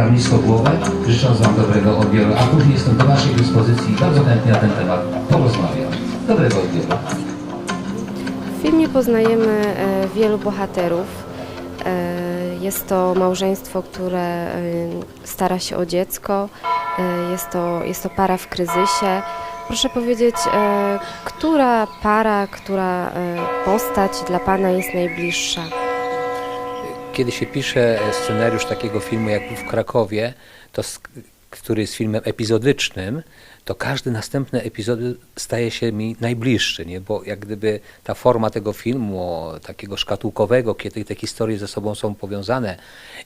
Skieram nisko głowę, życząc Wam dobrego odbioru, a później jestem do Waszej dyspozycji bardzo chętnie na ten temat porozmawiam. Dobrego odbioru. W filmie poznajemy e, wielu bohaterów. E, Jest to małżeństwo, które e, stara się o dziecko. Jest to, jest to para w kryzysie. Proszę powiedzieć, która para, która postać dla Pana jest najbliższa? Kiedy się pisze scenariusz takiego filmu jak w Krakowie, to który jest filmem epizodycznym, to każdy następny epizod staje się mi najbliższy, nie? bo jak gdyby ta forma tego filmu, takiego szkatułkowego, kiedy te historie ze sobą są powiązane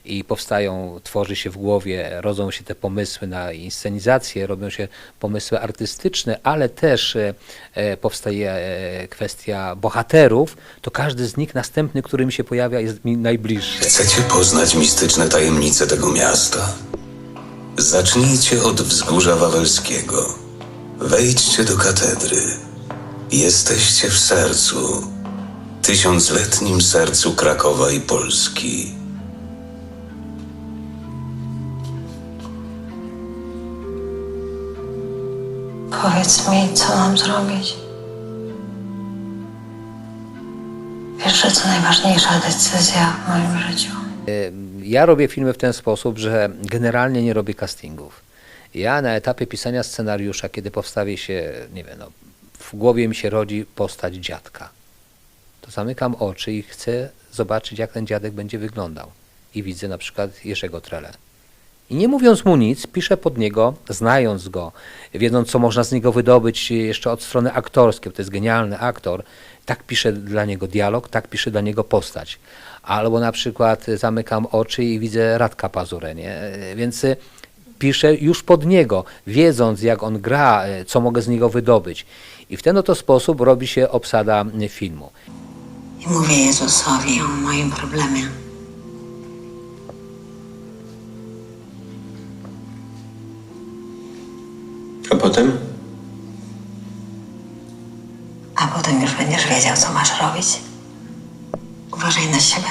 i powstają, tworzy się w głowie, rodzą się te pomysły na inscenizację, robią się pomysły artystyczne, ale też e, e, powstaje e, kwestia bohaterów, to każdy z nich następny, który mi się pojawia, jest mi najbliższy. Chcecie poznać mistyczne tajemnice tego miasta? Zacznijcie od wzgórza wawelskiego. Wejdźcie do katedry. Jesteście w sercu, tysiącletnim sercu Krakowa i Polski. Powiedz mi, co mam zrobić. Wiesz, że to najważniejsza decyzja w moim życiu. Ja robię filmy w ten sposób, że generalnie nie robię castingów. Ja na etapie pisania scenariusza, kiedy powstawi się, nie wiem, no, w głowie mi się rodzi postać dziadka, to zamykam oczy i chcę zobaczyć, jak ten dziadek będzie wyglądał. I widzę na przykład Jerzego Trele. I nie mówiąc mu nic, piszę pod niego, znając go, wiedząc, co można z niego wydobyć jeszcze od strony aktorskiej, bo to jest genialny aktor, tak piszę dla niego dialog, tak piszę dla niego postać. Albo na przykład zamykam oczy i widzę Radka Pazurę, nie? Więc y, piszę już pod niego, wiedząc jak on gra, y, co mogę z niego wydobyć. I w ten oto sposób robi się obsada filmu. I mówię Jezusowi o moim problemie. Potem? A potem już będziesz wiedział, co masz robić. Uważaj na siebie.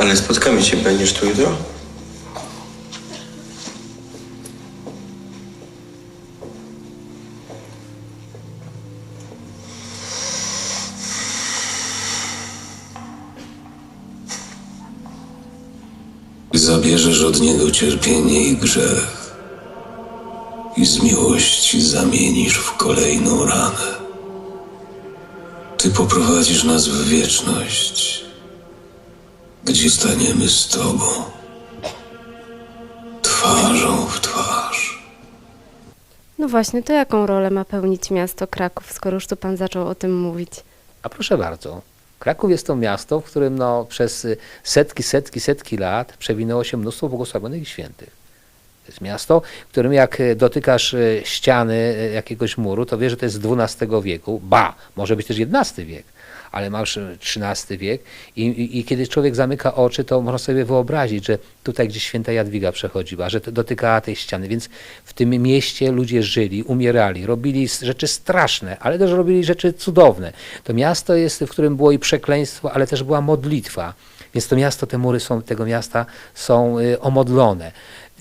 Ale spotkamy się, będziesz tu jutro? Zabierzesz od niego cierpienie i grzech. I z miłości zamienisz w kolejną ranę. Ty poprowadzisz nas w wieczność, gdzie staniemy z Tobą, twarzą w twarz. No właśnie, to jaką rolę ma pełnić miasto Kraków, skoro już tu Pan zaczął o tym mówić? A proszę bardzo. Kraków jest to miasto, w którym no, przez setki, setki, setki lat przewinęło się mnóstwo błogosławionych i świętych. To jest miasto, w którym jak y, dotykasz y, ściany y, jakiegoś muru, to wiesz, że to jest z XII wieku. Ba, może być też XI wiek, ale masz XIII wiek i, i, i kiedy człowiek zamyka oczy, to można sobie wyobrazić, że tutaj gdzieś święta Jadwiga przechodziła, że dotykała tej ściany. Więc w tym mieście ludzie żyli, umierali, robili rzeczy straszne, ale też robili rzeczy cudowne. To miasto jest, w którym było i przekleństwo, ale też była modlitwa. Więc to miasto, te mury są, tego miasta są y, omodlone.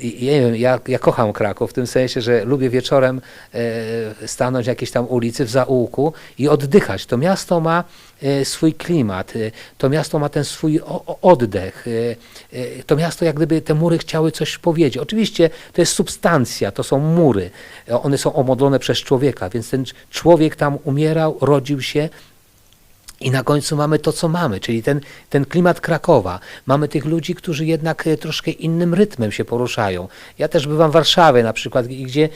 Ja nie wiem, ja, ja kocham Kraków w tym sensie, że lubię wieczorem e, stanąć na jakiejś tam ulicy w zaułku i oddychać. To miasto ma e, swój klimat, e, to miasto ma ten swój o, oddech. E, e, to miasto, jak gdyby te mury chciały coś powiedzieć. Oczywiście to jest substancja, to są mury. E, One są omodlone przez człowieka, więc ten człowiek tam umierał, rodził się, i na końcu mamy to, co mamy, czyli ten, ten klimat Krakowa. Mamy tych ludzi, którzy jednak e, troszkę innym rytmem się poruszają. Ja też bywam w Warszawie na przykład, gdzie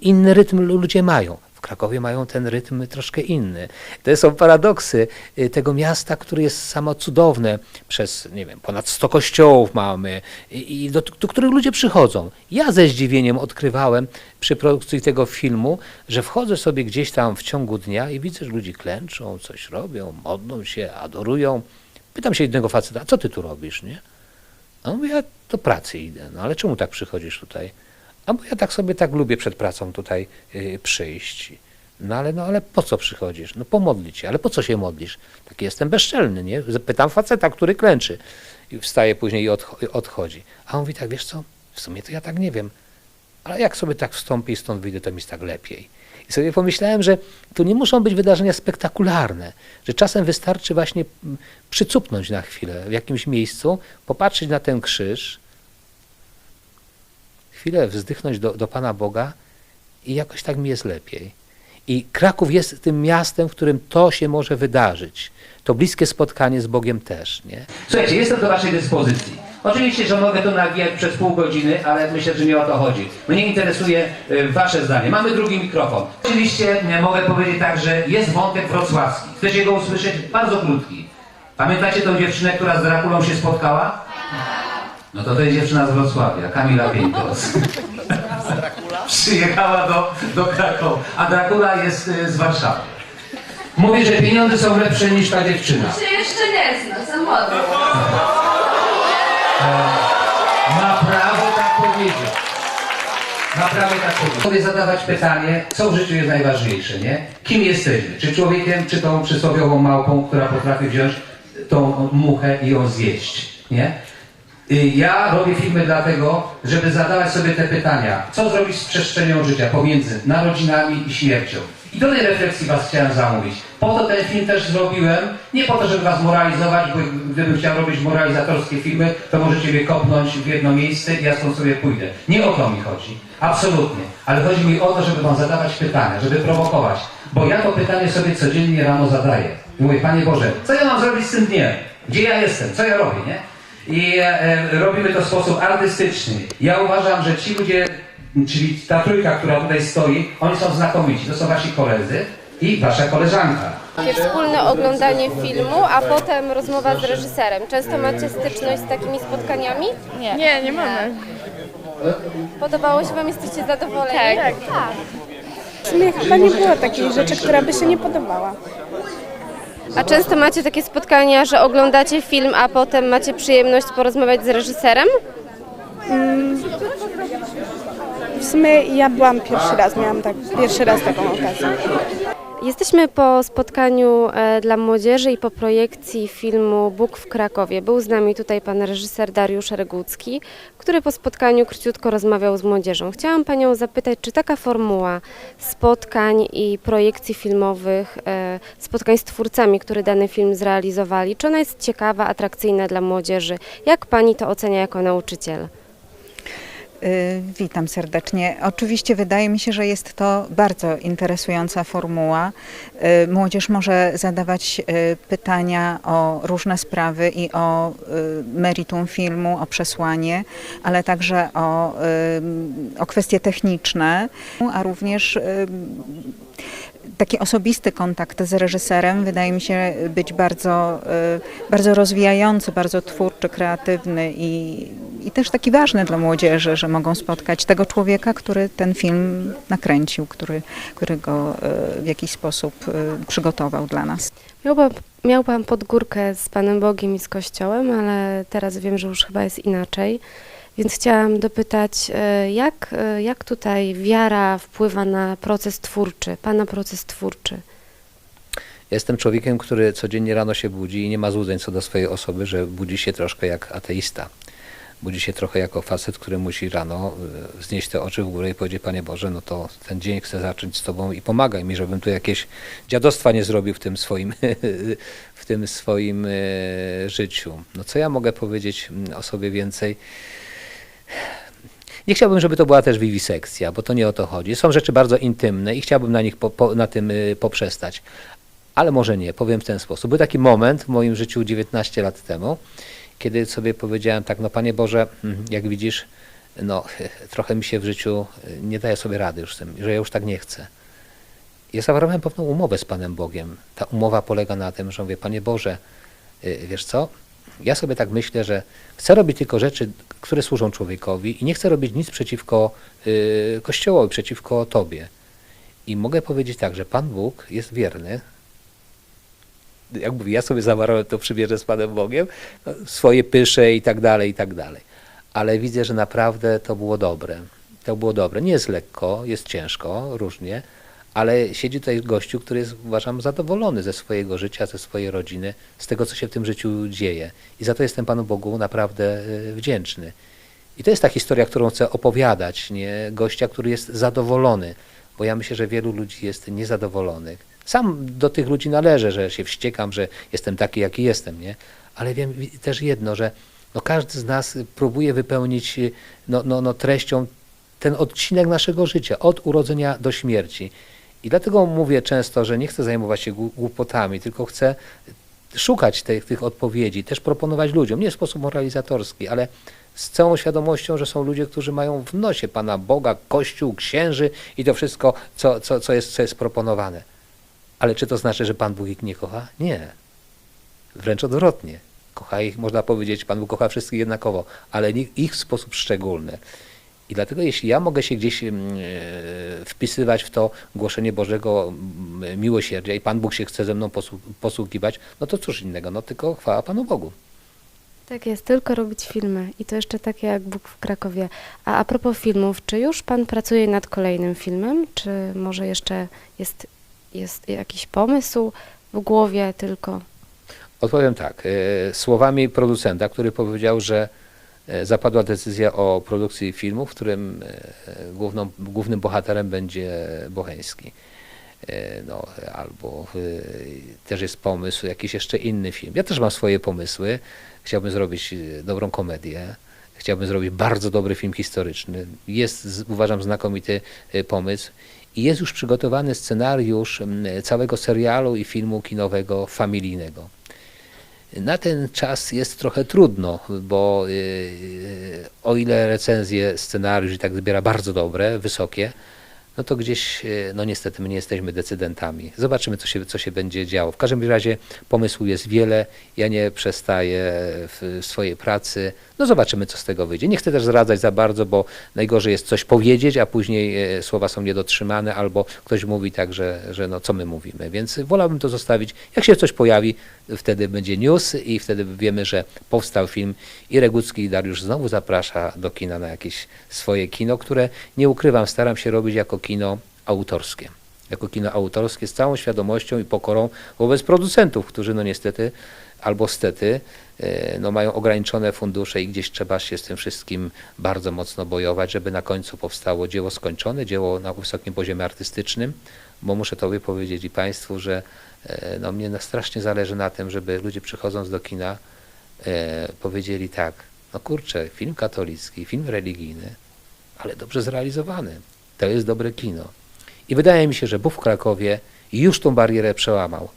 inny rytm lu- ludzie mają. Krakowie mają ten rytm troszkę inny. To są paradoksy y, tego miasta, które jest samo cudowne. Przez, nie wiem, ponad 100 kościołów mamy i do, do których ludzie przychodzą. Ja ze zdziwieniem odkrywałem przy produkcji tego filmu, że wchodzę sobie gdzieś tam w ciągu dnia i widzę, że ludzie klęczą, coś robią, modlą się, adorują. Pytam się jednego faceta, co ty tu robisz, nie? A on mówi, ja do pracy idę. No ale czemu tak przychodzisz tutaj? A bo ja tak sobie tak lubię przed pracą tutaj y, przyjść. No ale, no ale po co przychodzisz? No pomodlić się, ale po co się modlisz? Taki jestem bezczelny, nie? Pytam faceta, który klęczy i wstaje później i odch- odchodzi. A on mówi tak, wiesz co, w sumie to ja tak nie wiem, ale jak sobie tak wstąpię i stąd wyjdę, to mi jest tak lepiej. I sobie pomyślałem, że to nie muszą być wydarzenia spektakularne, że czasem wystarczy właśnie mm, przycupnąć na chwilę w jakimś miejscu, popatrzeć na ten krzyż, chwilę wzdychnąć do, do Pana Boga i jakoś tak mi jest lepiej. I Kraków jest tym miastem, w którym to się może wydarzyć. To bliskie spotkanie z Bogiem też, nie? Słuchajcie, jestem do Waszej dyspozycji. Oczywiście, że mogę to nawijać przez pół godziny, ale myślę, że nie o to chodzi. Mnie interesuje y, Wasze zdanie. Mamy drugi mikrofon. Oczywiście mogę powiedzieć tak, że jest wątek wrocławski. Chcecie go usłyszeć? Bardzo krótki. Pamiętacie tą dziewczynę, która z Drakulą się spotkała? No to to jest dziewczyna z Wrocławia, Kamila Pieńkos. Przyjechała do, do Krakowa, a Dracula jest y, z Warszawy. Mówi, że pieniądze są lepsze niż ta dziewczyna. się jeszcze nie zna, za młodo. Ma prawo tak powiedzieć. Ma prawo tak powiedzieć. Sobie zadawać pytanie, co w życiu jest najważniejsze, nie? Kim jesteśmy? Czy człowiekiem, czy tą przysłowiową małpą, która potrafi wziąć tą muchę i ją zjeść, nie? Y, Ja robię filmy dlatego, żeby zadawać sobie te pytania. Co zrobić z przestrzenią życia pomiędzy narodzinami i śmiercią? I do tej refleksji Was chciałem zamówić. Po to ten film też zrobiłem. Nie po to, żeby Was moralizować, bo gdybym chciał robić moralizatorskie filmy, to możecie mnie kopnąć w jedno miejsce i ja stąd sobie pójdę. Nie o to mi chodzi. Absolutnie. Ale chodzi mi o to, żeby Wam zadawać pytania, żeby prowokować. Bo ja to pytanie sobie codziennie rano zadaję. Mówię, Panie Boże, co ja mam zrobić z tym dniem? Gdzie ja jestem? Co ja robię, nie? I e, e, robimy to w sposób artystyczny. Ja uważam, że ci ludzie, czyli ta trójka, która tutaj stoi, oni są znakomici. To są wasi koledzy i wasza koleżanka. Takie wspólne oglądanie filmu, a potem rozmowa z reżyserem. Często macie styczność z takimi spotkaniami? Nie, nie mamy. Podobało się Wam? Jesteście zadowoleni? Tak. tak. W sumie chyba nie było takiej rzeczy, która by się nie podobała. A często macie takie spotkania, że oglądacie film, a potem macie przyjemność porozmawiać z reżyserem? W sumie ja byłam pierwszy raz, miałam tak pierwszy raz taką okazję. Jesteśmy po spotkaniu e, dla młodzieży i po projekcji filmu Bóg w Krakowie. Był z nami tutaj pan reżyser Dariusz Regucki, który po spotkaniu króciutko rozmawiał z młodzieżą. Chciałam panią zapytać, czy taka formuła spotkań i projekcji filmowych, e, spotkań z twórcami, które dany film zrealizowali, czy ona jest ciekawa, atrakcyjna dla młodzieży? Jak pani to ocenia jako nauczyciel? Y, Witam serdecznie. Oczywiście wydaje mi się, że jest to bardzo interesująca formuła. Y, Młodzież może zadawać y, pytania o różne sprawy i o meritum filmu, o przesłanie, ale także o, o kwestie techniczne, a również taki osobisty kontakt z reżyserem wydaje mi się być bardzo, bardzo rozwijający, bardzo twórczy, kreatywny i, i też taki ważny dla młodzieży, że mogą spotkać tego człowieka, który ten film nakręcił, który, który go y, w jakiś sposób y, przygotował dla nas. Miał pan, miał pan podgórkę z Panem Bogiem i z Kościołem, ale teraz wiem, że już chyba jest inaczej. Więc chciałam dopytać, e, jak, e, jak tutaj wiara wpływa na proces twórczy, Pana proces twórczy? Jestem człowiekiem, który codziennie rano się budzi i nie ma złudzeń co do swojej osoby, że budzi się troszkę jak ateista. Budzi się trochę jako facet, który musi rano y, wznieść te oczy w górę i powiedzieć, Panie Boże, no to ten dzień chcę zacząć z Tobą i pomagaj mi, żebym tu jakieś dziadostwa nie zrobił w tym swoim, w tym swoim y, życiu. No co ja mogę powiedzieć mm, o sobie więcej? Nie chciałbym, żeby to była też wiwisekcja, bo to nie o to chodzi. Są rzeczy bardzo intymne i chciałbym na nich po, po, na tym y, poprzestać. Ale może nie, powiem w ten sposób. Był taki moment w moim życiu 19 lat temu, kiedy sobie powiedziałem tak, no Panie Boże, mm, jak widzisz, no trochę mi się w życiu y, nie daje sobie rady już z tym, że ja już tak nie chcę. Ja zawarłem pewną umowę z Panem Bogiem. Ta umowa polega na tym, że mówię, Panie Boże, y, wiesz co, ja sobie tak myślę, że chcę robić tylko rzeczy, które służą człowiekowi i nie chcę robić nic przeciwko y, Kościołowi, przeciwko Tobie. I mogę powiedzieć tak, że Pan Bóg jest wierny. Jak mówię, ja sobie zawarłem to przymierze z Panem Bogiem, no, swoje pysze i tak dalej, i tak dalej. Ale widzę, że naprawdę to było dobre. To było dobre. Nie jest lekko, jest ciężko, różnie, ale siedzi tutaj gościu, który jest, uważam, zadowolony ze swojego życia, ze swojej rodziny, z tego, co się w tym życiu dzieje. I za to jestem Panu Bogu naprawdę e, wdzięczny. I to jest ta historia, którą chcę opowiadać, nie? Gościa, który jest zadowolony, bo ja myślę, że wielu ludzi jest niezadowolonych. Sam do tych ludzi należę, że się wściekam, że jestem taki, jaki jestem, nie? Ale wiem wi- też jedno, że no każdy z nas próbuje wypełnić no, no, no treścią ten odcinek naszego życia, od urodzenia do śmierci. I dlatego mówię często, że nie chcę zajmować się głu- głupotami, tylko chcę szukać tych, tych odpowiedzi, też proponować ludziom, nie w sposób moralizatorski, ale z całą świadomością, że są ludzie, którzy mają w nosie Pana Boga, Kościół, księży i to wszystko, co, co, co, jest, co jest proponowane. Ale czy to znaczy, że Pan Bóg ich nie kocha? Nie. Wręcz odwrotnie. Kocha ich, można powiedzieć, Pan Bóg kocha wszystkich jednakowo, ale ich w sposób szczególny. I dlatego jeśli ja mogę się gdzieś mm, e, wpisywać w to głoszenie Bożego mm, miłosierdzia i Pan Bóg się chce ze mną posłu- posługiwać, no to cóż innego, no tylko chwała Panu Bogu. Tak jest, tylko robić filmy i to jeszcze takie jak Bóg w Krakowie. A a propos filmów, czy już Pan pracuje nad kolejnym filmem, czy może jeszcze jest, jest jakiś pomysł w głowie tylko? Odpowiem tak, e, słowami producenta, który powiedział, że e, zapadła decyzja o produkcji filmu, w którym e, główną, głównym bohaterem będzie Bocheński. No, albo też jest pomysł, jakiś jeszcze inny film. Ja też mam swoje pomysły. Chciałbym zrobić dobrą komedię. Chciałbym zrobić bardzo dobry film historyczny. Jest, uważam, znakomity pomysł. I jest już przygotowany scenariusz m, całego serialu i filmu kinowego familijnego. Na ten czas jest trochę trudno, bo yy, o ile recenzje, scenariusz i tak zbiera bardzo dobre, wysokie, no to gdzieś, yy, no niestety my nie jesteśmy decydentami. Zobaczymy, co się, co się będzie działo. W każdym razie pomysłu jest wiele, ja nie przestaję w swojej pracy. No zobaczymy, co z tego wyjdzie. Nie chcę też zradzać za bardzo, bo najgorzej jest coś powiedzieć, a później e, słowa są niedotrzymane, albo ktoś mówi tak, że, że no co my mówimy. Więc wolałbym to zostawić. Jak się coś pojawi, wtedy będzie news i wtedy wiemy, że powstał film i Regucki i Dariusz znowu zaprasza do kina na jakieś swoje kino, które nie ukrywam, staram się robić jako kino autorskie. Jako kino autorskie z całą świadomością i pokorą wobec producentów, którzy no niestety albo stety e, no mają ograniczone fundusze i gdzieś trzeba się z tym wszystkim bardzo mocno bojować, żeby na końcu powstało dzieło skończone, dzieło na wysokim poziomie artystycznym, bo muszę Tobie powiedzieć i Państwu, że e, no mnie strasznie zależy na tym, żeby ludzie przychodząc do kina e, powiedzieli tak, no kurczę, film katolicki, film religijny, ale dobrze zrealizowany. To jest dobre kino. I wydaje mi się, że Bóg w Krakowie już tą barierę przełamał.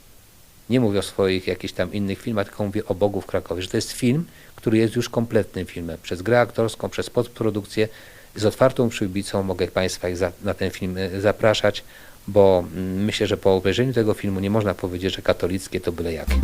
Nie mówię o swoich jakichś tam innych filmach, tylko mówię o Bogu w Krakowie, że to jest film, który jest już kompletnym filmem. Przez grę aktorską, przez postprodukcję, z otwartą przybicą mogę Państwa na ten film e, zapraszać, bo mm, myślę, że po obejrzeniu tego filmu nie można powiedzieć, że katolickie to byle jakie.